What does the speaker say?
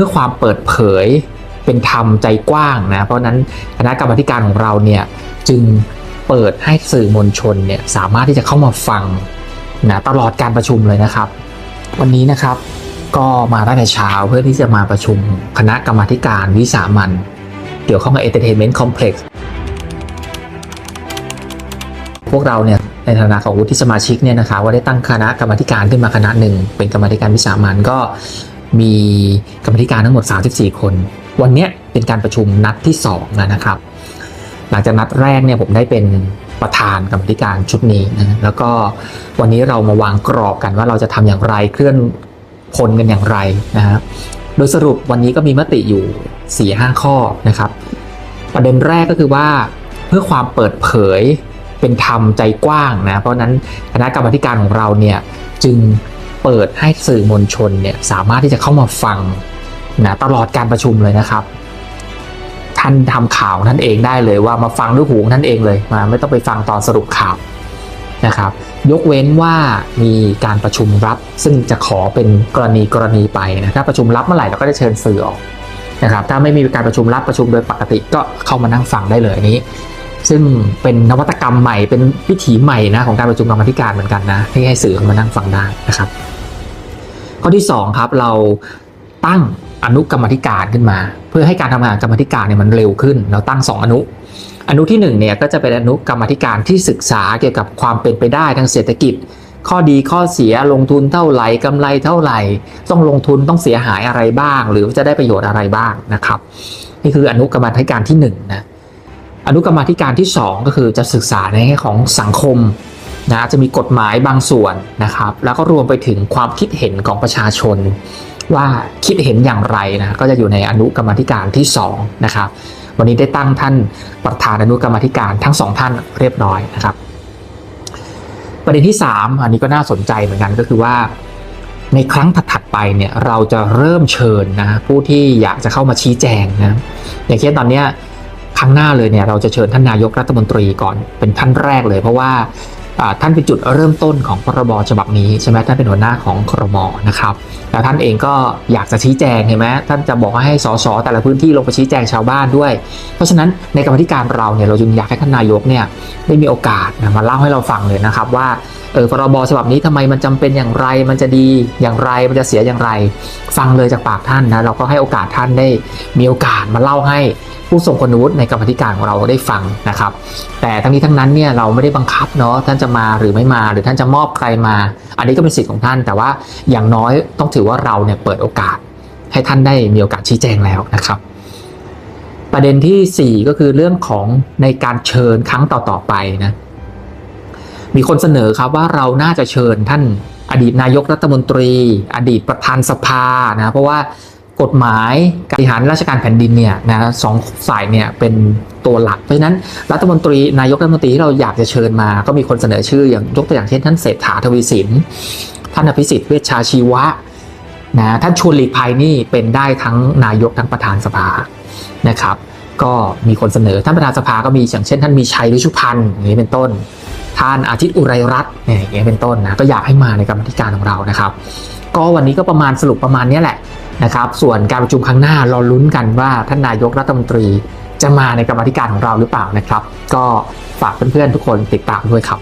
พื่อความเปิดเผยเป็นธรรมใจกว้างนะเพราะนั้นคณะกรรมการของเราเนี่ยจึงเปิดให้สื่อมวลชนเนี่ยสามารถที่จะเข้ามาฟังนะตลอดการประชุมเลยนะครับ วันนี้นะครับก็มาตั้งแต่เช้าเพื่อที่จะมาประชุมคณะกรรมการวิสามันเกี่ยวข้องกับ Entertainment Complex พวกเราเนี่ยในฐานะของวุฒิสมาชิกเนี่ยนะคะว่าได้ตั้งคณะกรรมการขึ้นมาคณะหนึ่งเป็นกรรมการวิสามันก็ มีกรรมธิการทั้งหมด 34 คน วันนี้เป็นการประชุมนัดที่2แล้วนะครับ หลังจากนัดแรกเนี่ยผมได้เป็นประธานกรรมธิการชุดนี้นะแล้วก็วันนี้เรามาวางกรอบกันว่าเราจะทำอย่างไรเคลื่อนพลกันอย่างไรนะฮะโดยสรุปวันนี้ก็มีมติอยู่4ี่ห้าข้อนะครับ ประเด็นแรกก็คือว่าเพื่อความเปิดเผยเป็นธรรมใจกว้างนะเพราะนั้นคณะกรรมธิการของเราเนี่ยจึง เปิดให้สื่อมวลชนเนี่ยสามารถที่จะเข้ามาฟังนะตลอดการประชุมเลยนะครับ ท่านทำข่าวท่านเองได้เลยว่ามาฟังด้วยหูท่านเองเลยมาไม่ต้องไปฟังตอนสรุปข่าวนะครับ ยกเว้นว่ามีการประชุมรับ ซึ่งจะขอเป็นกรณีกรณีไปนะถ้าประชุมรับเมื่อไหร่เราก็จะเชิญสื่อออกนะครับ ถ้าไม่มีการประชุมรับประชุมโดยปกติก็เข้ามานั่งฟังได้เลยนี้ ซึ่งเป็นนวัตกรรมใหม่เป็นวิถีใหม่นะของการประชุมกรรมธิการเหมือนกันนะที่ให้สื่อเข้ามานั่งฟังได้นะครับ ที่สองครับเราตั้งอนุกรรมธิการขึ้นมา เพื่อให้การทำงานกรรมธิการเนี่ยมันเร็วขึ้น เราตั้ง 2 อนุ อนุที่1เนี่ยก็จะเป็นอนุกรรมธิการที่ศึกษาเกี่ยวกับความเป็นไปได้ทางเศรษฐกิจ ข้อดีข้อเสียลงทุนเท่าไหร่กำไรเท่าไหร่ ต้องลงทุนต้องเสียหายอะไรบ้าง หรือจะได้ประโยชน์อะไรบ้างนะครับ นี่คืออนุกรรมธิการที่1นะอนุกรรมธิการที่ 2 ก็คือจะศึกษาในแง่ของสังคม นะจะมีกฎหมายบางส่วนนะครับ แล้วก็รวมไปถึงความคิดเห็นของประชาชน ว่าคิดเห็นอย่างไรนะก็จะอยู่ในอนุกรรมธิการที่2นะครับวันนี้ได้ตั้งท่านประธานอนุกรรมธิการทั้งสองท่านเรียบร้อยนะครับ ประเด็นที่ 3 อันนี้ก็น่าสนใจเหมือนกันก็คือว่า ในครั้งถัดๆไปเนี่ยเราจะเริ่มเชิญนะผู้ที่อยากจะเข้ามาชี้แจงนะอย่างเช่นตอนเนี้ยครั้งหน้าเลยเนี่ยเราจะเชิญท่านนายกรัฐมนตรีก่อนเป็นท่านแรกเลย เพราะว่า ท่านเป็นจุดเริ่มต้นของพรบฉบับนี้ใช่ไหมท่านเป็นหัวหน้าของครมนะครับแล้วท่านเองก็อยากจะชี้แจงเห็นไหมท่านจะบอกให้สสแต่ละพื้นที่ลงไปชี้แจงชาวบ้านด้วย เพราะฉะนั้นในกรรมธิการเราเนี่ยเราจึงอยากให้ท่านนายกเนี่ย ได้มีโอกาสนะมาเล่าให้เราฟังเลยนะครับว่าเออพรบฉบับนี้ทำไมมันจำเป็นอย่างไร มันจะดีอย่างไรมันจะเสียอย่างไร ฟังเลยจากปากท่านนะเราก็ให้โอกาสท่านได้มีโอกาสมาเล่าให้ผู้ทรงคุณวุฒิในกรรมธิการของเราได้ฟังนะครับ แต่ทั้งนี้ทั้งนั้นเนี่ยเราไม่ได้บังคับเนาะท่านจะมาหรือไม่มาหรือท่านจะมอบใครมา อันนี้ก็เป็นสิทธิ์ของท่าน แต่ว่าอย่างน้อยต้องถือว่าเราเนี่ยเปิดโอกาสให้ท่านได้มีโอกาสชี้แจงแล้วนะครับ ประเด็นที่ 4 ก็คือเรื่องของในการเชิญครั้งต่อๆไปนะมีคนเสนอครับว่าเราน่าจะเชิญท่านอดีตนายกรัฐมนตรี อดีตประธานสภานะเพราะว่ากฎหมายการบริหารราชการแผ่นดินเนี่ยนะสองฝ่ายเนี่ยเป็นตัวหลัก เพราะฉะนั้นรัฐมนตรีนายกรัฐมนตรีที่เราอยากจะเชิญมา ก็มีคนเสนอชื่ออย่างยกตัวอย่างเช่นท่านเศรษฐาทวีสิน ท่านอภิสิทธิ์เวชชาชีวะนะท่านชวนหลีกภัยนี่เป็นได้ทั้งนายกทั้งประธานสภา นะครับ ก็มีคนเสนอท่านประธานสภาก็มีอย่างเช่น ท่านมีชัยฤชุพันธ์อย่างนี้เป็นต้น ท่านอาทิตย์อุไรรัตน์เนี่ยอย่างเงี้เป็นต้นนะก็อยากให้มาในกรรมธิการของเรานะครับ ก็วันนี้ก็ประมาณสรุปประมาณนี้แหละนะครับ ส่วนการประชุมครั้งหน้ารอลุ้นกันว่าท่านนายกรัฐมนตรีจะมาในกรรมธิการของเราหรือเปล่านะครับ ก็ฝากเพื่อนๆทุกคนติดตามด้วยครับ